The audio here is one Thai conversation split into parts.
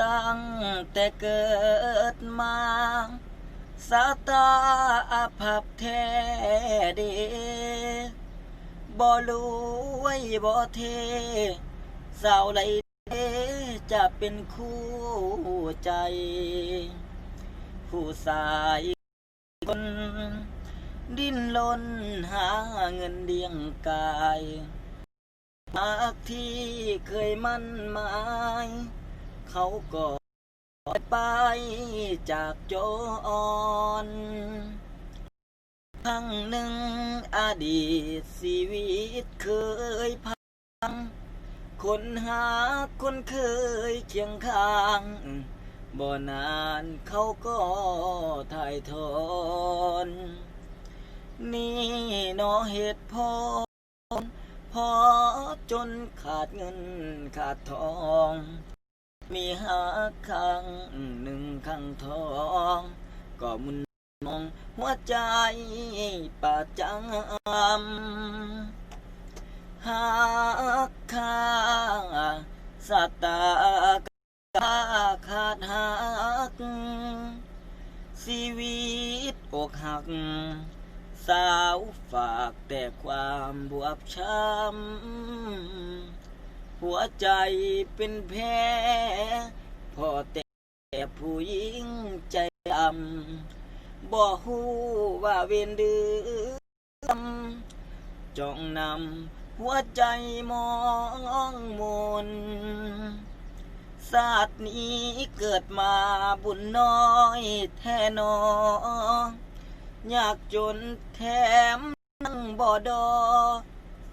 ตั้งแต่เกิดมาสาตาอาภัพแท้เดบ่รวยบ่เท สาวไหลเดจะเป็นคู่ใจ ผู้สายคนดิ้นรนหาเงินเลี้ยงกายหากที่เคยมั่นหมาย เขาก็ไปจากโจอ่อนครั้งหนึ่งอดีตชีวิตเคยพัง คนหาคนเคยเคียงข้างบ่นานเขาก็ถ่ายทอนนี่นอเหตุผลพอจนขาดเงินขาดทอง มีหาข้างหนึ่งข้างทอง ก็มุนมองหัวใจประจัำหากข้าสตากาขาดหักชีวิตอกหัก สาวฝากแต่ความบวบช้ำ หัวใจเป็นแผลพอแต่ผู้หญิงใจดำบ่ฮู้ว่าเวนดือมจ้องนำหัวใจมองมนศาสตร์นี้เกิดมาบุญน้อยแท้นอยากจนแถมนั่งบ่ดอ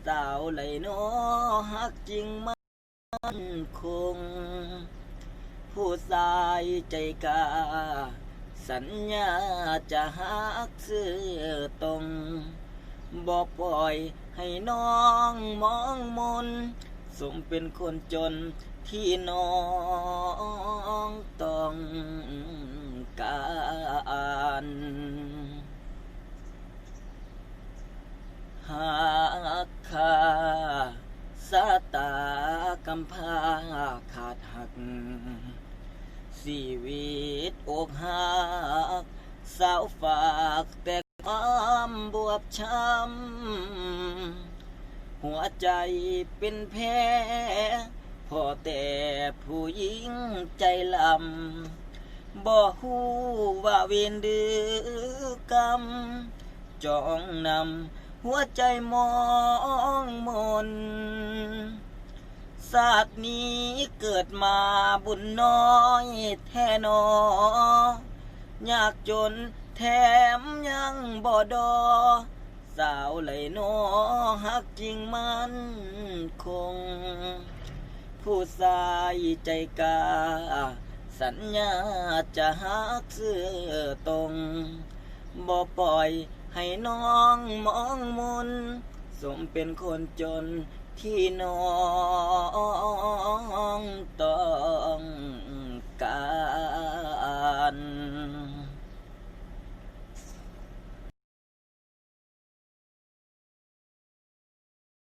สาวไหลนอหักจริงมั นคง ผู้ชายใจกา สัญญาจะหักเสื้อตรงบ่ปล่อยให้น้องมองมน สมเป็นคนจนที่น้องต้องการหากข้าสาตา กำพาขาดหัก ชีวิตอกหัก สาวฝากแต่ความบวบช้ำ หัวใจเป็นแพ้พอแต่ผู้หญิงใจลำบ่ฮู้ว่าเวียนดื้อกรรมจองนำหัวใจมองมน ศาสตร์นี้เกิดมาบุญน้อยแท้นอยากจนแถมยังบ่ดอ สาวไหลนอหักจริงมันคง ผู้ชายใจกา สัญญาจะหักเสื้อตรงบ่ปล่อยให้น้องมองมนสมเป็นคนจน พี่น้อง